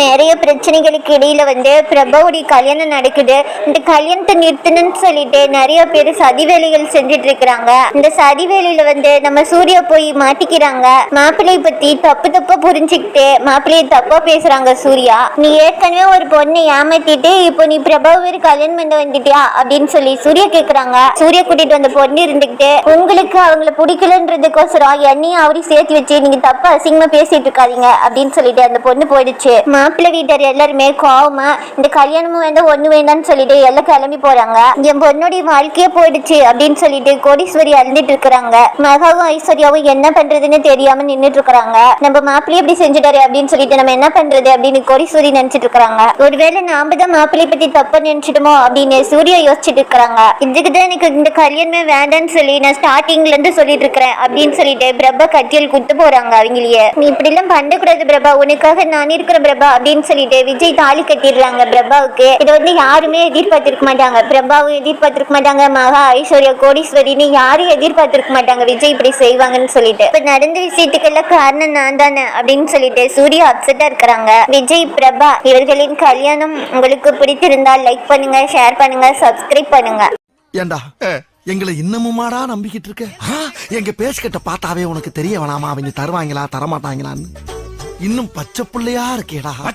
நிறைய பிரச்சனைகளுக்கு இடையில வந்து பிரபாவுடைய கல்யாணம் நடக்குது. இந்த கல்யாணத்தை நிறுத்தணும்னு சொல்லிட்டு நிறைய பேர் சதி வேலைகள் செஞ்சுட்டு இருக்கிறாங்க. இந்த சதி வேலையில வந்து நம்ம சூர்யா போய் மாட்டிக்கிறாங்க. மாப்பிள்ளைய பத்தி தப்பு தப்பா புரிஞ்சுக்கிட்டு மாப்பிள்ளைய தப்பா பேசுறாங்க சூர்யா. நீ ஏற்கனவே ஒரு பொண்ணை ஏமாத்திட்டு இப்போ நீ பிரபாவை கல்யாணம் பண்ண வந்துட்டியா அப்படின்னு சொல்லி சூர்யா கேக்குறாங்க. சூர்யா கூட்டிட்டு வந்த பொண்ணு இருந்துகிட்டு உங்களுக்கு அவங்கள பிடிக்கலன்றதுக்கோசரம் என்னையும் அவரையும் சேர்த்து வச்சு நீங்க தப்பா அசிங்கமா பேசிட்டு இருக்காதீங்க அப்படின்னு சொல்லிட்டு அந்த பொண்ணு போயிடுச்சு. மாப்பிள்ளை வீட்டார் எல்லாருமே கோவமா இந்த கல்யாணமும் வேண்டாம் ஒண்ணு வேண்டாம்னு சொல்லிட்டு எல்லாம் கிளம்பி போறாங்க. என் பொண்ணுடைய வாழ்க்கையே போயிடுச்சு அப்படின்னு சொல்லிட்டு கோடீஸ்வரி அழுந்துட்டு இருக்கிறாங்க. மகாவும் ஐஸ்வர்யாவும் என்ன பண்றதுன்னு தெரியாம நின்னுட்டு இருக்கிறாங்க. நம்ம மாப்பிள்ளை எப்படி செஞ்சுட்டாரு அப்படின்னு சொல்லிட்டு நம்ம என்ன பண்றது அப்படின்னு கோடீஸ்வரி நினைச்சிட்டு இருக்காங்க ஒருவேளை நாம தான் மாப்பிள்ளை பத்தி தப்பா நினைச்சிட்டோமோ அப்படின்னு சூர்யா யோசிச்சுட்டு இருக்காங்க இதுக்கு தான் எனக்கு இந்த கல்யாணமே வேண்டாம்னு சொல்லி நான் ஸ்டார்டிங்ல இருந்து சொல்லிட்டு இருக்கிறேன் அப்படின்னு சொல்லிட்டு பிரபா கட்டியல் குத்து போறாங்க அவங்களையே. நீ இப்படி எல்லாம் பண்ணக்கூடாது பிரபா. உனக்காக நான் இருக்கிற பிரபா அப்படின்னு சொல்லிட்டு விஜய் தாலி கட்டிடுறாங்க பிரபாவுக்கு. இதை வந்து யாருமே எதிர்பார்த்திருக்க மாட்டாங்க. பிரபாவும் எதிர்பார்த்திருக்க மாட்டாங்க. மகா ஐஸ்வர்யா கோடீஸ்வரின்னு யாரும் எதிர்பார்த்திருக்க மாட்டாங்க. விஜய் இப்படி செய்வாங்கன்னு சொல்லிட்டு. இப்ப நடந்த விஷயத்துக்கெல்லாம் காரணம் நான் தானே அப்படின்னு சொல்லிட்டு சூர்யா அப்செட்டா இருக்கிறாங்க. விஜய் பிரபா இவர்களின் கல்யாணம் உங்களுக்கு பிடித்திருந்தால் லைக் பண்ணுங்க ஷேர் பண்ணுங்க சப்ஸ்கிரைப் பண்ணுங்க. ஏண்டா? எங்களை இன்னமுமாடா நம்பிக்கிட்டு இருக்க? எங்க பேசிக்கிட்ட பார்த்தாவே உனக்கு தெரிய வேணாமா? அவங்க தருவாங்களா தரமாட்டாங்களான்னு. இன்னும் பச்சை பிள்ளையா இருக்கேடா.